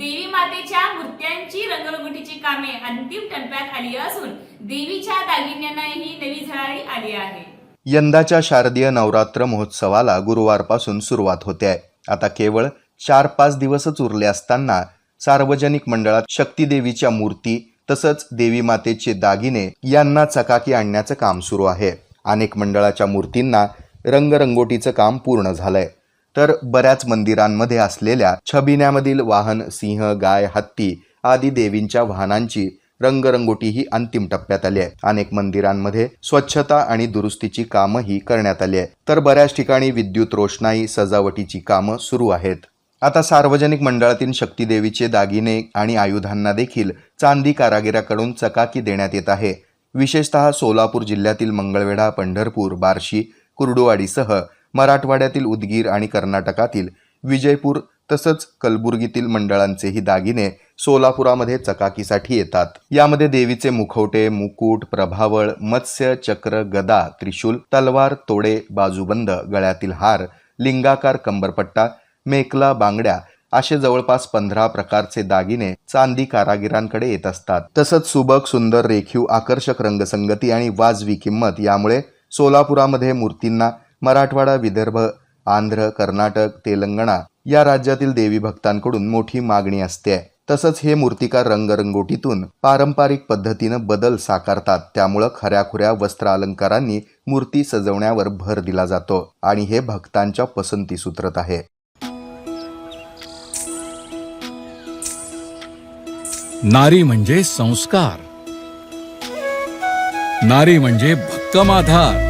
देवी मातेच्या मूर्त्यांची रंगरंगोटीची कामे अंतिम टप्प्यात आली असून देवीच्या दागिन्यांनाही नवी झळाळी आली आहे. यंदाच्या शारदीय नवरात्र महोत्सवाला गुरुवारपासून सुरुवात होते. आहे आता केवळ चार पाच दिवसच उरले असताना सार्वजनिक मंडळात शक्तीदेवीच्या मूर्ती तसंच देवी मातेचे दागिने यांना चकाकी आणण्याचं काम सुरू आहे. अनेक मंडळाच्या मूर्तींना रंगरंगोटीचं काम पूर्ण झालंय. तर बऱ्याच मंदिरांमध्ये असलेल्या छबिन्यामधील वाहन सिंह गाय हत्ती आदी देवींच्या वाहनांची रंगरंगोटी ही अंतिम टप्प्यात आली आहे. अनेक मंदिरांमध्ये स्वच्छता आणि दुरुस्तीची कामंही करण्यात आली आहे तर बऱ्याच ठिकाणी विद्युत रोषणाई सजावटीची कामं सुरू आहेत. आता सार्वजनिक मंडळातील शक्तीदेवीचे दागिने आणि आयुधांना देखील चांदी कारागिराकडून चकाकी देण्यात येत आहे. विशेषतः सोलापूर जिल्ह्यातील मंगळवेढा पंढरपूर बार्शी कुर्डुवाडीसह मराठवाड्यातील उदगीर आणि कर्नाटकातील विजयपूर तसंच कलबुर्गीतील मंडळांचेही दागिने सोलापुरामध्ये चकाकीसाठी येतात. यामध्ये देवीचे मुखवटे मुकुट प्रभावळ मत्स्य चक्र गदा त्रिशूल तलवार तोडे बाजूबंद गळ्यातील हार लिंगाकार कंबरपट्टा मेकला बांगड्या असे जवळपास पंधरा प्रकारचे दागिने चांदी कारागिरांकडे येत असतात. तसंच सुबक सुंदर रेखीव आकर्षक रंगसंगती आणि वाजवी किंमत यामुळे सोलापुरामध्ये मूर्तींना मराठवाडा विदर्भ आंध्र कर्नाटक तेलंगणा या राज्यातील देवी भक्तांकडून मोठी मागणी असते. तसंच हे मूर्तिकार रंगरंगोटीतून पारंपरिक पद्धतीनं बदल साकारतात. त्यामुळं खऱ्याखुऱ्या वस्त्र अलंकारांनी मूर्ती सजवण्यावर भर दिला जातो आणि हे भक्तांच्या पसंतीस उतरत आहे. नारी म्हणजे संस्कार. नारी म्हणजे भक्कम आधार.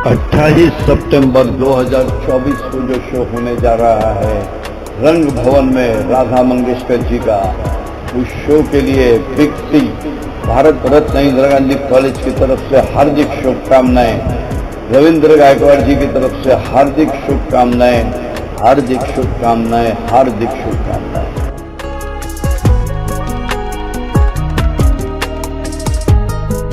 28 सितंबर 2024 को जो शो होने जा रहा है रंग भवन में राधा मंगेशकर जी का, उस शो के लिए बिग भारत रत्न इंदिरा गांधी कॉलेज की तरफ़ से हार्दिक शुभकामनाएँ, रविंद्र गायकवाड़ जी की तरफ़ से हार्दिक शुभकामनाएँ हार्दिक शुभकामनाएँ हार्दिक शुभकामनाएँ।